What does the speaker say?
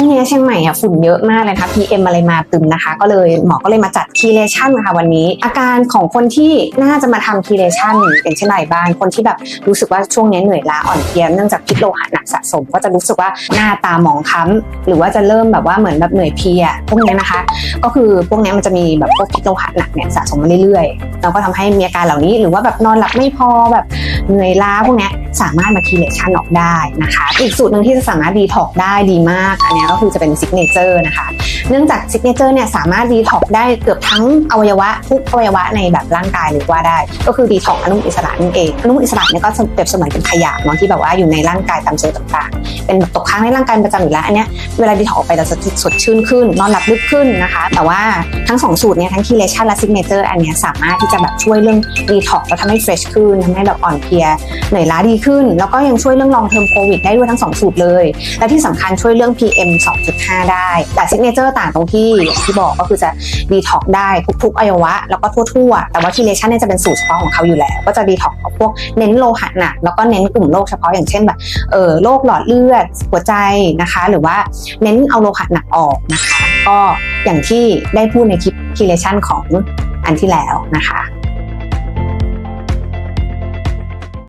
ช่วงนี้เชียงใหม่อะฝุ่นเยอะมากเลยนะคะ PM อะไรมาตึมนะคะ ก็เลยหมอก็เลยมาจัดคีเลชันนะคะวันนี้ อาการของคนที่น่าจะมาทำคีเลชั่นเป็นเช่นไรบ้างคนที่แบบรู้สึกว่าช่วงนี้เหนื่อยล้าอ่อนเพลียเนื่องจากพิษโลหะหนักสะสม ก็จะรู้สึกว่าหน้าตาหมองคล้ำหรือว่าจะเริ่มแบบว่าเหมือนแบบเหนื่อยเพลียพวกนี้นะคะ ก็คือพวกนี้มันจะมีแบบพวกพิษโลหะหนักเนี่ยสะสมมาเรื่อยๆ แล้วก็ทำให้มีอาการเหล่านี้ หรือว่าแบบนอนหลับไม่พอแบบเหนื่อยล้าพวกนี้สามารถมาคีเลชันออกได้นะคะ อีกสูตรหนึ่งที่จะสามารถดีท็อกได้ดีมาก อันนี้ก็คือจะเป็นซิกเนเจอร์นะคะ เนื่องจากซิกเนเจอร์เนี่ยสามารถดีท็อกได้เกือบทั้งอวัยวะทุกอวัยวะในแบบร่างกายเลยว่าได้ ก็คือดีท็อกอนุมูลอิสระนั่นเองอนุมูลอิสระเนี่ยก็เปรียบเสมือนเป็นขยะเนาะที่แบบว่าอยู่ในร่างกายตามเซลล์ต่างๆ เป็นแบบตกค้างในร่างกายประจำอยู่แล้วอันเนี้ยเวลาดีท็อกไปเราจะสดชื่นขึ้น นอนหลับลึกขึ้นนะคะ แต่ว่าทั้งสองสูตรเนี่ยทั้งคีเลชันและซิกเนเจอร์อันเนี้ยสามารถที่จะแบบช่วยเรื่องดีท็อกแล้วทำให้เฟรชขึ้นทำให้แบบอ่อนเพลียเหนื่อยล้าดีขึ้น แล้วก็ยังช่วยเรื่องลองเทอมโควิดได้ด้วยทั้งสองสูตรเลย และที่สำคัญช่วยเรื่อง PM 2.5 ได้ แต่ซิกเนเจอร์ต่างตรงที่ที่บอกก็คือจะดีท็อกได้ทุกๆอวัยวะ แล้วก็ทั่วๆ แต่ว่าคีเลชันเนี่ยจะเป็นสูตรเฉพาะของเขาอยู่แล้ว ก็จะดีท็อกพวกเน้นโลหะหนักแล้วก็เน้นกลุ่มโรคเฉพาะอย่างเช่นแบบเออโรคหลอดเลือดหัวใจนะคะ หรือว่าเน้นเอาโลหะหนักออกนะคะ ก็อย่างที่ได้พูดในคลิปคีเลชันของอันที่แล้วนะคะ